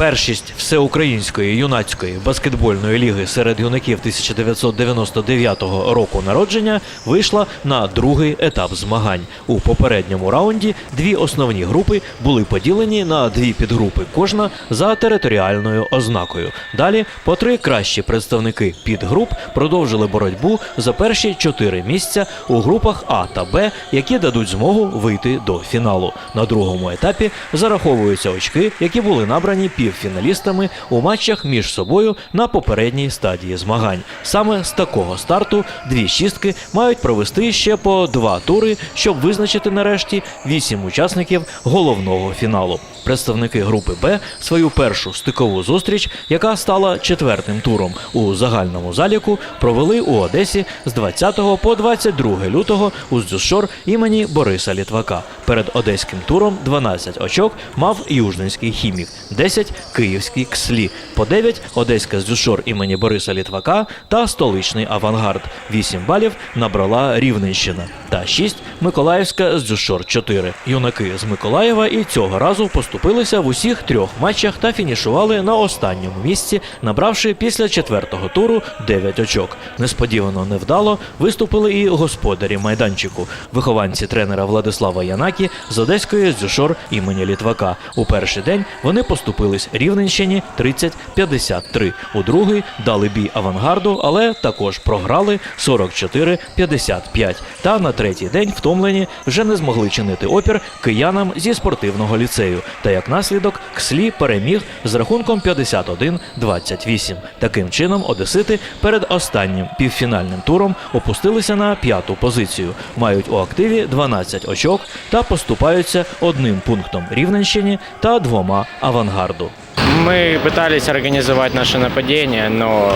Першість всеукраїнської юнацької баскетбольної ліги серед юнаків 1999 року народження вийшла на другий етап змагань. У попередньому раунді дві основні групи були поділені на дві підгрупи, кожна за територіальною ознакою. Далі по три кращі представники підгруп продовжили боротьбу за перші чотири місця у групах А та Б, які дадуть змогу вийти до фіналу. На другому етапі зараховуються очки, які були набрані півфіналістами у матчах між собою на попередній стадії змагань. Саме з такого старту дві шістки мають провести ще по два тури, щоб визначити нарешті вісім учасників головного фіналу. Представники групи Б свою першу стикову зустріч, яка стала четвертим туром у загальному заліку, провели у Одесі з 20 по 22 лютого у Здюшор імені Бориса Літвака. Перед одеським туром 12 очок мав Южненський хімік, 10 – Київський КСЛІ, по 9 – Одеська Здюшор імені Бориса Літвака та столичний авангард. 8 балів набрала Рівненщина та 6 – Миколаївська Здюшор 4. Юнаки з Миколаєва і цього разу поступилися в усіх трьох матчах та фінішували на останньому місці, набравши після четвертого туру 9 очок. Несподівано невдало виступили і господарі майданчику, вихованці тренера Владислава Янакі з Одеської Здюшор імені Літвака. У перший день вони поступились Рівненщині 30-53. У другий дали бій авангарду, але також програли 44-55. Та на третій день втомлені вже не змогли чинити опір киянам зі спортивного ліцею. Та як наслідок КСЛІ переміг з рахунком 51-28. Таким чином, одесити перед останнім півфінальним туром опустилися на п'яту позицію. Мають у активі 12 очок та поступаються одним пунктом Рівненщині та двома авангарду. Мы пытались организовать наше нападение, но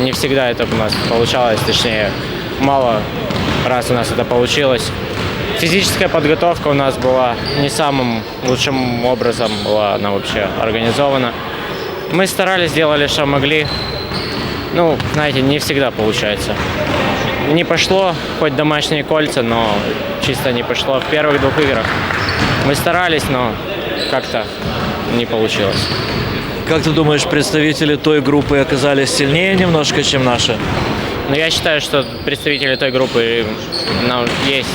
не всегда это у нас получалось, точнее, мало раз у нас это получилось. Физическая подготовка у нас была не самым лучшим образом была она вообще организована. Мы старались, делали, что могли. Ну, знаете, не всегда получается. Не пошло, хоть домашние кольца, но чисто не пошло в первых двух играх. Мы старались, но как-то не получилось. Как ты думаешь, представители той группы оказались сильнее немножко, чем наши? Но я считаю, что представители той группы нам есть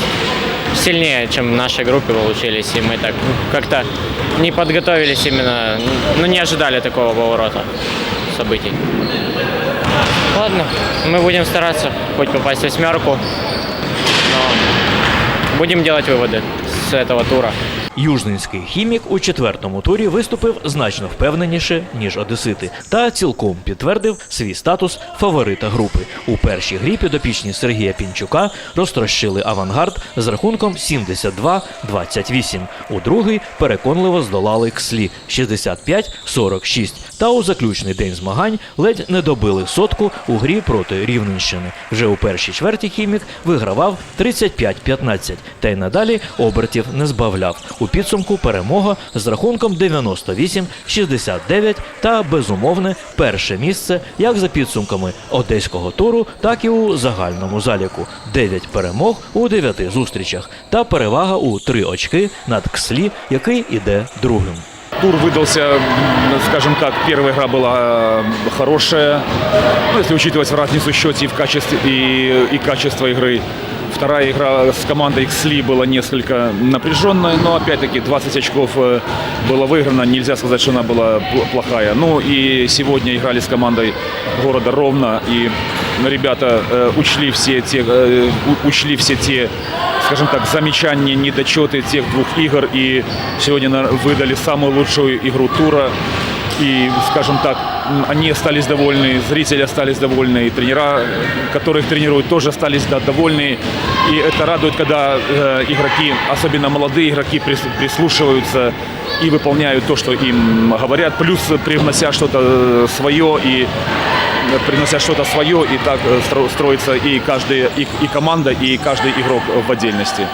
сильнее, чем в нашей группе получились. И мы так как-то не подготовились именно, ну не ожидали такого поворота событий. Ладно, мы будем стараться хоть попасть в восьмерку, но будем делать выводы с этого тура. Южненський хімік у четвертому турі виступив значно впевненіше, ніж одесити, та цілком підтвердив свій статус фаворита групи. У першій грі підопічні Сергія Пінчука розтрощили авангард з рахунком 72-28. У другий переконливо здолали Кслі 65-46. Та у заключний день змагань ледь не добили сотку у грі проти Рівненщини. Вже у першій чверті хімік вигравав 35-15, та й надалі обертів не збавляв. У підсумку перемога з рахунком 98-69 та безумовне перше місце як за підсумками одеського туру, так і у загальному заліку. 9 перемог у 9 зустрічах та перевага у 3 очки над Кслі, який іде другим. Тур выдался, м, скажем так, первая игра была э, хорошая, ну, если учитывать разницу в счете и в качестве и, и качество игры. Вторая игра с командой XLI была несколько напряженная, но опять-таки 20 очков э, было выиграно, нельзя сказать, что она была пл- плохая. Ну и сегодня играли с командой города Ровно, и ребята э, учли все те, э, у- учли все те, скажем так, замечания, недочеты тех двух игр, и сегодня на- выдали самую лучшую игру тура. И, скажем так, м, они остались довольны, зрители остались довольны, и тренера, которых тренируют, тоже остались да, довольны. И это радует, когда э, игроки, особенно молодые игроки, прис- прислушиваются и выполняют то, что им говорят, плюс привнося что-то э, свое и э, принося что-то свое, и так э, стро- строится и каждая и, и команда, и каждый игрок в отдельности.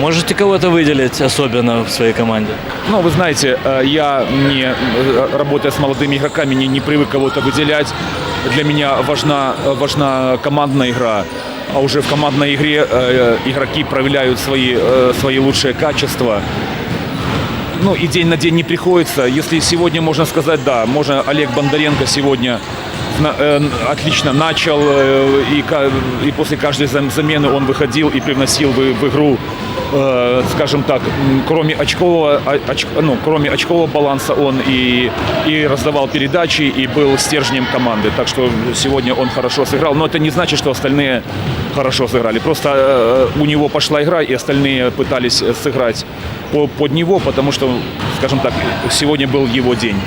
Можете кого-то выделить особенно в своей команде? Ну, вы знаете, э, я не э, работая с молодыми игроками, не, не привык кого-то выделять. Для меня важна, э, важна командная игра. А уже в командной игре игроки проявляют свои, свои лучшие качества. ну и день на день не приходится. Если сегодня можно сказать, да, можно Олег Бондаренко сегодня на- э, отлично начал, э, и, и после каждой зам- замены он выходил и привносил в, в игру, скажем так, м, кроме очкового, а- оч- ну, кроме очкового баланса он и, и раздавал передачи, и был стержнем команды. Так что сегодня он хорошо сыграл. Но это не значит, что остальные хорошо сыграли. Просто э, у него пошла игра, и остальные пытались э, сыграть по- под него, потому что, скажем так, сегодня был его день.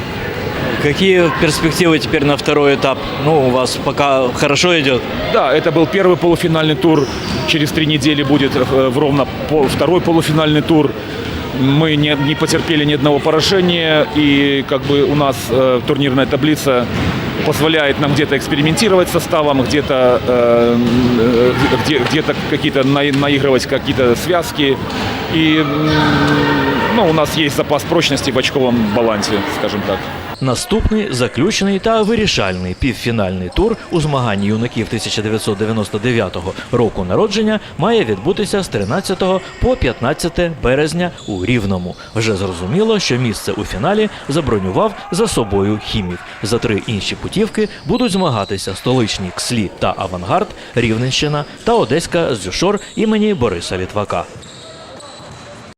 Какие перспективы теперь на второй этап? Ну, у вас пока хорошо идет. Да, это был первый полуфинальный тур. Через три недели будет э, в ровно второй полуфинальный тур. Мы не, не потерпели ни одного поражения, и как бы у нас э, турнирная таблица позволяет нам где-то экспериментировать составом, где-то э, э, где, где-то какие-то наи- наигрывать какие-то связки. И ну, у нас есть запас прочности в очковом балансе, скажем так. Наступний заключний та вирішальний півфінальний тур у змаганні юнаків 1999 року народження має відбутися з 13 по 15 березня у Рівному. Вже зрозуміло, що місце у фіналі забронював за собою хімік. За три інші путівки будуть змагатися столичні Кслі та Авангард, Рівненщина та Одеська Зюшор імені Бориса Літвака.